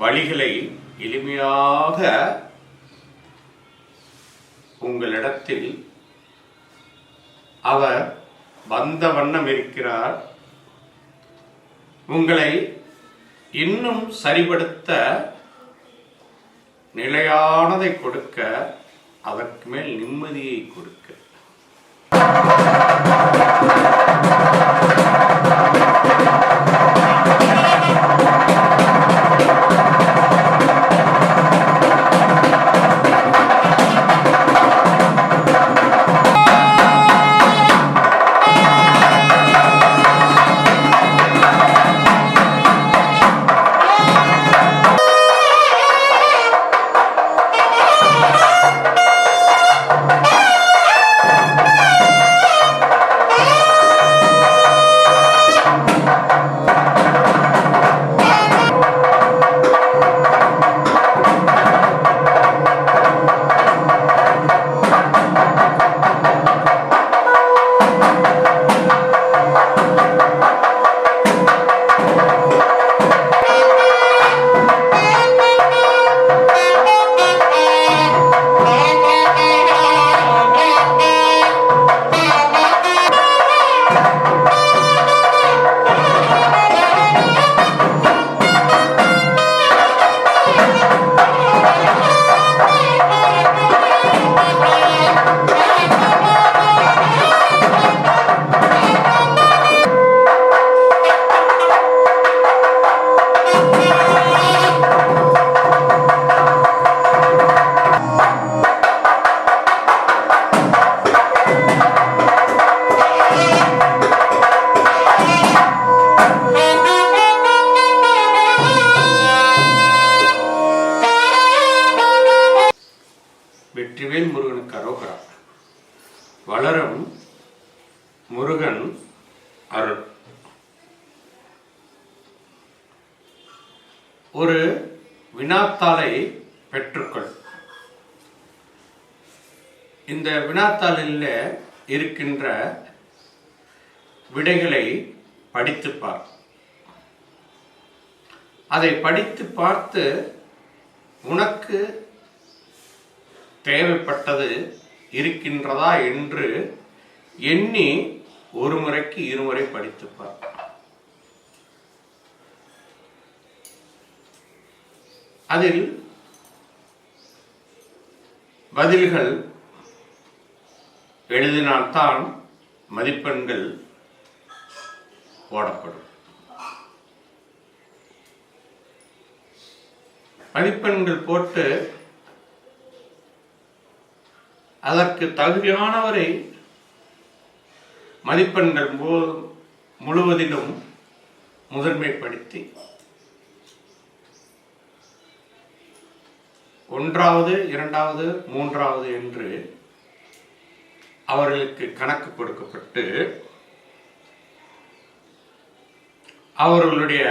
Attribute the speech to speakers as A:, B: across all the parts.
A: வழிகளை எளிமையாக உங்களிடத்தில் அவர் வந்த வண்ணம் இருக்கிறார். உங்களை இன்னும் சரிபடுத்த நிலையானதை கொடுக்க அதற்கு மேல் நிம்மதியை கொடுக்க. ஒரு வினாத்தாளை பெற்றுக்கொள். இந்த வினாத்தாளில் இருக்கின்ற விடைகளை படித்துப்பார் அதை படித்து பார்த்து உனக்கு தேவைப்பட்டது இருக்கின்றதா என்று எண்ணி ஒரு முறைக்கு இருமுறை படித்துப்பார் அதில் பதில்கள் எழுதினால்தான் மதிப்பெண்கள் போடப்படும். மதிப்பெண்கள் போட்டு அதற்கு தகுதியானவரை மதிப்பெண்கள் முழுவதிலும் முதன்மைப்படுத்தி ஒன்றாவது இரண்டாவது மூன்றாவது என்று அவர்களுக்கு கணக்கு கொடுக்கப்பட்டு அவர்களுடைய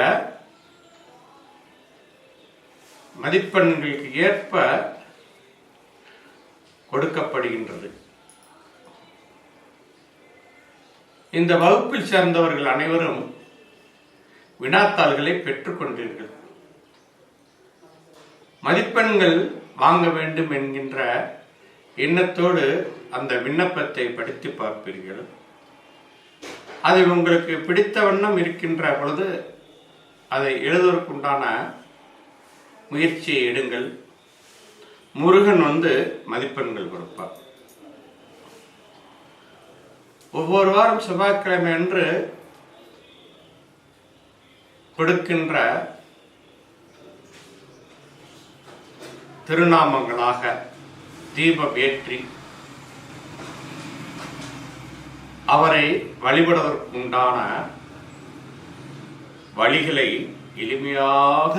A: மதிப்பெண்களுக்கு ஏற்ப கொடுக்கப்படுகின்றது. இந்த வகுப்பில் சேர்ந்தவர்கள் அனைவரும் வினாத்தாள்களை பெற்றுக்கொண்டீர்கள். மதிப்பெண்கள் வாங்க வேண்டும் என்கின்ற எண்ணத்தோடு அந்த விண்ணப்பத்தை படித்து பார்ப்பீர்கள். அதை உங்களுக்கு பிடித்த வண்ணம் இருக்கின்ற பொழுது அதை எழுதுவதற்குண்டான முயற்சியை எடுங்கள். முருகன் வந்து மதிப்பெண்கள் கொடுப்பார். ஒவ்வொரு வாரம் செவ்வாய்க்கிழமை அன்று கொடுக்கின்ற திருநாமங்களாக தீபம் ஏற்றி அவரை வழிபடுவதற்குண்டான வழிகளை எளிமையாக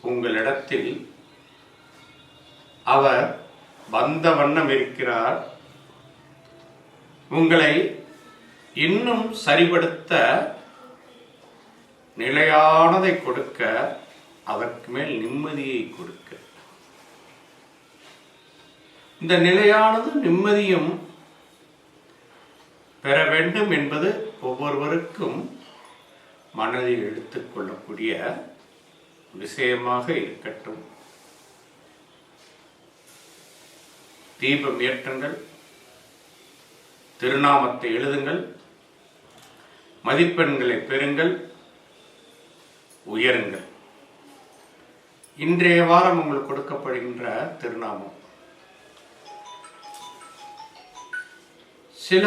A: உங்களிடத்தில் அவர் வந்த வண்ணம் இருக்கிறார். உங்களை இன்னும் சரிபடுத்த நிலையானதை கொடுக்க அதற்கு மேல் நிம்மதியை கொடுக்க. இந்த நிலையானது நிம்மதியும் பெற வேண்டும் என்பது ஒவ்வொருவருக்கும் மனதில் எடுத்துக்கொள்ளக்கூடிய விஷயமாக இருக்கட்டும். தீபம் ஏற்றுங்கள் திருநாமத்தை எழுதுங்கள் மதிப்பெண்களை பெறுங்கள் உயருங்கள். இன்றைய வாரம் உங்களுக்கு கொடுக்கப்படுகின்ற திருநாமம். சில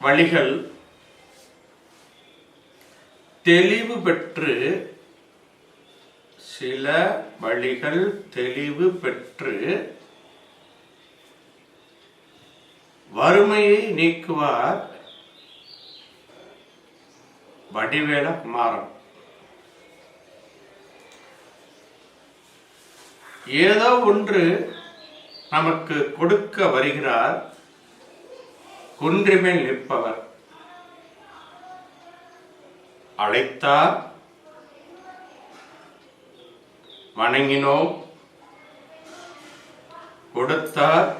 A: வழிகள் தெளிவு பெற்று சில வழிகள் தெளிவு பெற்று வறுமையை நீக்குவார் வடிவேல குமாரன் ஏதோ ஒன்று நமக்கு கொடுக்க வருகிறார் குன்றிமேல் நிற்பவர். அழைத்தார் வணங்கினோம் கொடுத்தார்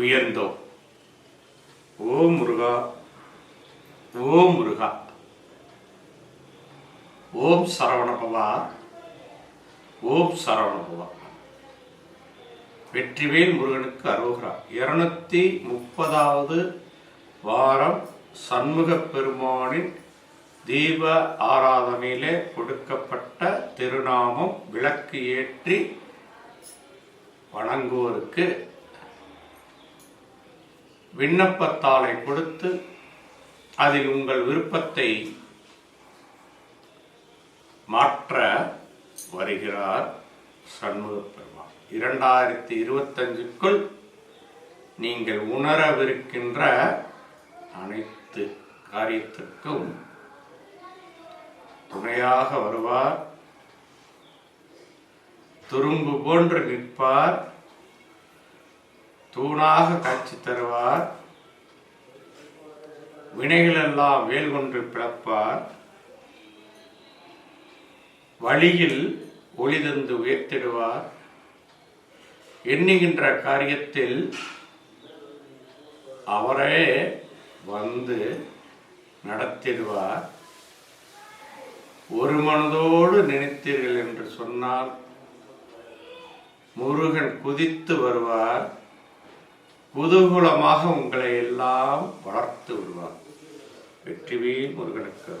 A: உயர்ந்தோம். ஓ முருகா ஓ முருகா. ஓம் சரவணபவா ஓம் சரவணபவா வெற்றிவேல் முருகனுக்கு அரோகரா. இருநூத்தி முப்பதாவது வாரம் சண்முக பெருமானின் தீப ஆராதனையிலே கொடுக்கப்பட்ட திருநாமம் விளக்கு ஏற்றி வணங்குவோருக்கு விண்ணப்பத்தாளை கொடுத்து அதில் உங்கள் விருப்பத்தை மாற்ற வருகிறார் சண்முக பெருமாள் இரண்டாயிரத்தி இருபத்தஞ்சுக்குள் நீங்கள் உணரவிருக்கின்ற அனைத்து காரியத்திற்கும் துணையாக வருவார். துரும்பு போன்று நிற்பார். தூணாக காட்சி தருவார். வினைகளெல்லாம் வேல் கொண்டு பிளப்பார் வழியில் ஒளி தந்து உயர்த்திடுவார். எண்ணுகின்ற காரியத்தில் அவரே வந்து நடத்திடுவார். ஒரு மனதோடு நினைத்தீர்கள் என்று சொன்னால் முருகன் குதித்து வருவார். புதுகுலமாக உங்களை எல்லாம் வளர்த்து விடுவார். வெற்றிவேல் முருகனுக்கு